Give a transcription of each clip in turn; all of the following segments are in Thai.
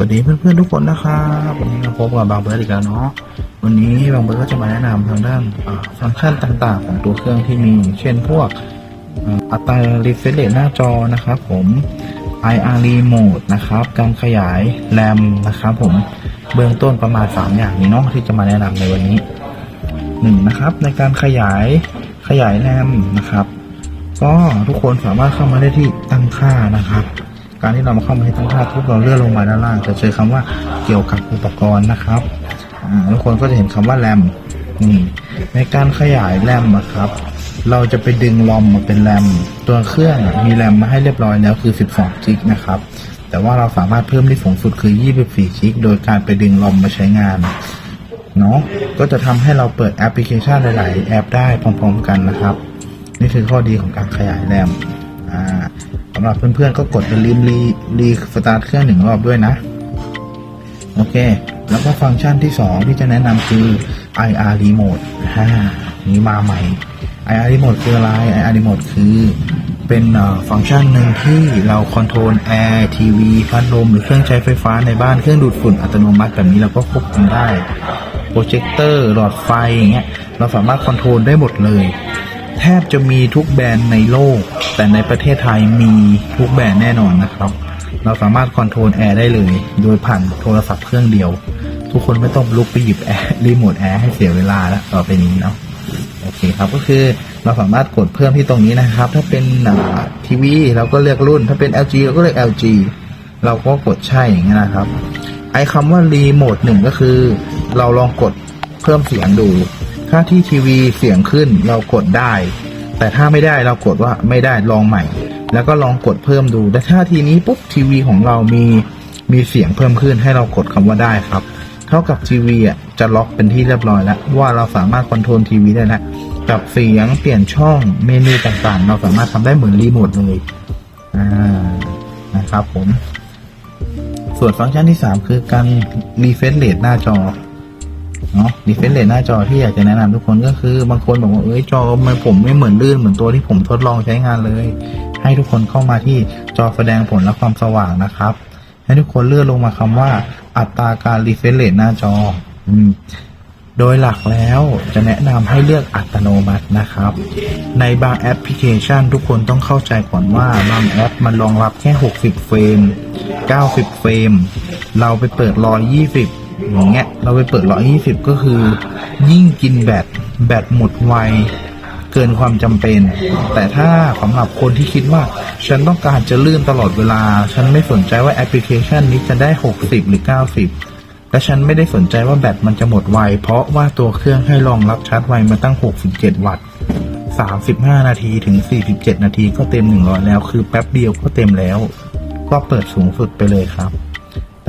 วัสดีเพื่อนๆทุกคนนะครับวันนี้มาพบกับบางเบิร์ดอีกแล้วเนาะวันนี้บางเบิร์ดก็จะมาแนะนำทางด้านฟังก์ชันต่างๆ ของตัวเครื่องที่มี เช่นพวกอัตรา refresh rate หน้าจอนะครับผม IR remote นะครับ การขยาย RAM นะครับผมเบื้องต้นประมาณ 3 อย่างนี้เนาะที่จะมาแนะนำในวันนี้หนึ่งนะครับในการขยายขยาย RAM นะครับ ก็ทุกคนสามารถเข้ามาได้ที่ตั้งค่านะครับ การที่เรามาเข้ามาที่ตั้งค่าทุกเราเลื่อนลงมาด้านล่าง จะเจอคำว่าเกี่ยวกับอุปกรณ์นะครับทุกคนก็จะเห็นคำว่าแรมนี่ในการขยายแรมนะครับ เราจะไปดึงลอมมาเป็นแรมตัวเครื่องมีแรมมาให้เรียบร้อยแล้วคือ 12จิกนะครับแต่ว่าเราสามารถเพิ่มได้สูงสุดคือ 24จิกโดยการไปดึงลอมมาใช้งานเนาะก็จะทำให้เราเปิดแอปพลิเคชันหลาย ๆ แอปได้พร้อม ๆ กันนะครับ นี่คือข้อดีของการขยายแรมอ่าำหรับเพื่อนๆก็กดอย่าลืมรีรีสตาร์ทเครื่องหนึ่งรอบด้วยนะ โอเค แล้วก็ฟังก์ชันที่ 2 ที่จะแนะนำคือ IR Remote ฮ่านี้มาใหม่ IR Remote คืออะไร IR Remote คือเป็นฟังก์ชันหนึ่งที่เราคอนโทรลแอร์ทีวีพัดลมหรือเครื่องใช้ไฟฟ้าในบ้านเครื่องดูดฝุ่นอัตโนมัติแบบนี้เราก็ควบคุมได้โปรเจคเตอร์หลอดไฟอย่างเงี้ยเราสามารถคอนโทรลได้หมดเลย แทบจะมีทุกแบรนด์ในโลก แต่ในประเทศไทยมีทุกแบรนด์แน่นอนนะครับ เราสามารถคอนโทรลแอร์ได้เลย โดยผ่านโทรศัพท์เครื่องเดียว ทุกคนไม่ต้องลุกไปหยิบแอร์รีโมทแอร์ให้เสียเวลาแล้วต่อไปนี้เนาะโอเคครับก็คือเราสามารถกดเพิ่มที่ตรงนี้นะครับ ถ้าเป็นทีวีเราก็เลือกรุ่น ถ้าเป็น LG เราก็เลือก LG เราก็กดใช่อย่างเงี้ยนะครับ ไอ้คำว่ารีโมทหนึ่งก็คือ เราลองกดเพิ่มเสียงดู ถ้าที่ทีวีเสียงขึ้นเรากดได้ แต่ถ้าไม่ได้เรากดว่าไม่ได้ลองใหม่ แล้วก็ลองกดเพิ่มดูแต่ถ้าทีนี้ปุ๊บทีวีของเรามีมีเสียงเพิ่มขึ้นให้เรากดคำว่าได้ครับ เท่ากับทีวีอะจะล็อกเป็นที่เรียบร้อยแล้ว ว่าเราสามารถคอนโทรลทีวีได้แล้วปรับเสียงเปลี่ยนช่องเมนูต่างๆ เราสามารถทำได้เหมือนรีโมทเลยอ่านะครับผม ส่วนฟังก์ชันที่ 3 คือการรีเฟรชเรทหน้าจอ เนาะรีเฟรชเรทหน้าจอที่อยากจะแนะนำทุกคนก็คือบางคนบอกว่าเอ้ยจอมันผมไม่เหมือนลื่นเหมือนตัวที่ผมทดลองใช้งานเลย ให้ทุกคนเข้ามาที่จอแสดงผลและความสว่างนะครับ ให้ทุกคนเลื่อนลงมาคำว่า อัตราการรีเฟรชเรทหน้าจอ อืมโดยหลักแล้วจะแนะนำให้เลือกอัตโนมัตินะครับ ในบางแอปพลิเคชัน ทุกคนต้องเข้าใจก่อนว่าบางแอปมันรองรับแค่ 60 เฟรม 90 เฟรม เราไปเปิด120 ย่างเงี้ยเราไปเปิด120ก็คือ ยิ่งกินแบตแบตหมดไวเกินความจำเป็น แต่ถ้าสำหรับคนที่คิดว่า ฉันต้องการจะลื่นตลอดเวลา ฉันไม่สนใจว่าแอปพลิเคชันนี้จะได้ 60 หรือ 90 และฉันไม่ได้สนใจว่าแบตมันจะหมดไว เพราะว่าตัวเครื่องให้รองรับชาร์จไวมาตั้ง 67 วัตต์ 35 นาทีถึง 47 นาทีก็เต็ม 100 แล้ว คือแป๊บเดียวก็เต็มแล้ว ก็เปิดสูงสุดไปเลยครับ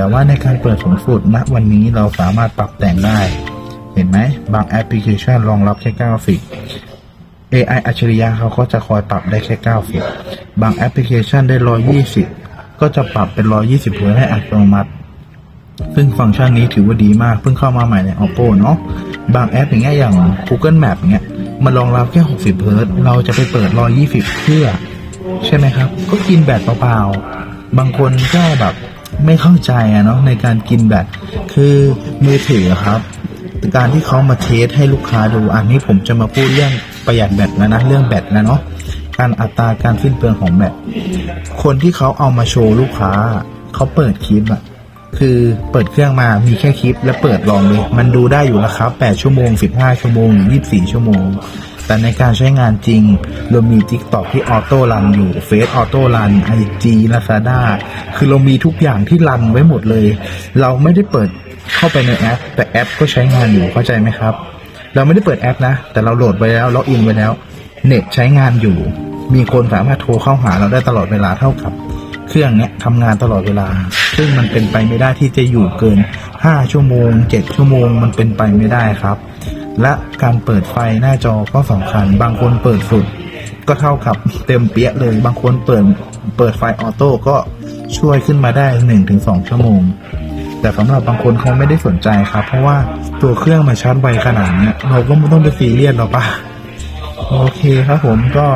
แต่ว่าในการเปิดสูงสุดณวันนี้เราสามารถปรับแต่งได้ เห็นไหมบางแอปพลิเคชันรองรับแค่90 AI อัจฉริยะเขาก็จะคอยปรับได้แค่90บางแอปพลิเคชันได้ 120 ก็จะปรับเป็น 120เพื่อให้อัตโนมัติ ซึ่งฟังก์ชันนี้ถือว่าดีมาก เพิ่งเข้ามาใหม่ใน Oppo เนาะ บางแอปอย่างเงี้ยอย่าง Google Map เงี้ย มันรองรับแค่ 60เฮิรตซ์เราจะไปเปิด 120 เพื่อ ใช่ไหมครับ ก็กินแบตเปล่าๆ บางคนก็แบบ ไม่เข้าใจอะเนาะในการกินแบตคือมือถือครับการที่เขามาเทสให้ลูกค้าดู อันนี้ผมจะมาพูดเรื่องประหยัดแบตแล้วนะเรื่องแบตแล้วเนาะการอัตราการสิ้นเปลืองของแบตคนที่เขาเอามาโชว์ลูกค้าเขาเปิดคลิปอะคือเปิดเครื่องมามีแค่คลิป แล้วเปิดลองเลย มันดูได้อยู่นะครับ 8 ชั่วโมง 15 ชั่วโมง 24 ชั่วโมง แต่ในการใช้งานจริงเรามี TikTok ที่ออโต้รันอยู่เฟซออโต้รัน IG Lazada คือเรามีทุกอย่างที่รันไว้หมดเลย เราไม่ได้เปิดเข้าไปในแอป แต่แอปก็ใช้งานอยู่เข้าใจไหมครับ เราไม่ได้เปิดแอปนะ แต่เราโหลดไว้แล้วล็อกอินไว้แล้วเน็ตใช้งานอยู่ มีคนสามารถโทรเข้าหาเราได้ตลอดเวลาเท่ากับเครื่องเนี้ยทำงานตลอดเวลา ซึ่งมันเป็นไปไม่ได้ที่จะอยู่เกิน 5 ชั่วโมง 7 ชั่วโมง มันเป็นไปไม่ได้ครับ และการเปิดไฟหน้าจอก็สำคัญ บางคนเปิดสุด ก็เท่ากับเต็มเปี้ยเลย บางคนเปิดเปิดไฟออโต้ก็ช่วยขึ้นมาได้ 1-2 ชั่วโมง แต่สำหรับบางคนเขาไม่ได้สนใจครับ เพราะว่าตัวเครื่องมาชาร์จไวขนาดนี้เราก็ไม่ต้องไปซีเรียสหรอกปะโอเคครับผมก็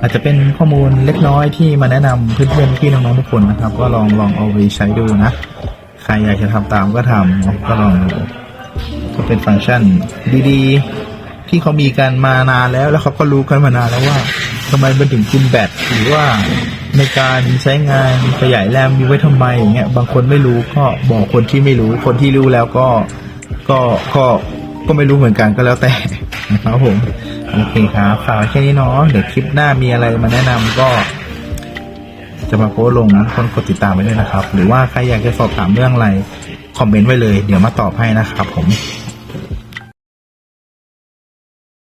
อาจจะเป็นข้อมูลเล็กน้อยที่มาแนะนำเพื่อนๆพี่น้องๆทุกคนนะครับ ก็ลองลองเอาไปใช้ดูนะ ใครอยากจะทำตามก็ทำก็ลองดู เป็นฟังก์ชันดีๆ ที่เขามีกันมานานแล้ว แล้วเขาก็รู้กันมานานแล้วว่าทำไมมันถึงกินแบตหรือว่าในการใช้งานขยายแรมมีไว้ทำไมอย่างเงี้ยบางคนไม่รู้ก็บอกคนที่ไม่รู้คนที่รู้แล้วก็ก็ก็ก็ไม่รู้เหมือนกันก็แล้วแต่นะครับผมโอเคครับฝากไว้แค่นี้เนาะเดี๋ยวคลิปหน้ามีอะไรมาแนะนำก็ จะมาโพสต์ลงคนกดติดตามไว้ด้วยนะครับ หรือว่าใครอยากจะสอบถามเรื่องอะไร คอมเมนต์ไว้เลย เดี๋ยวมาตอบให้นะครับผม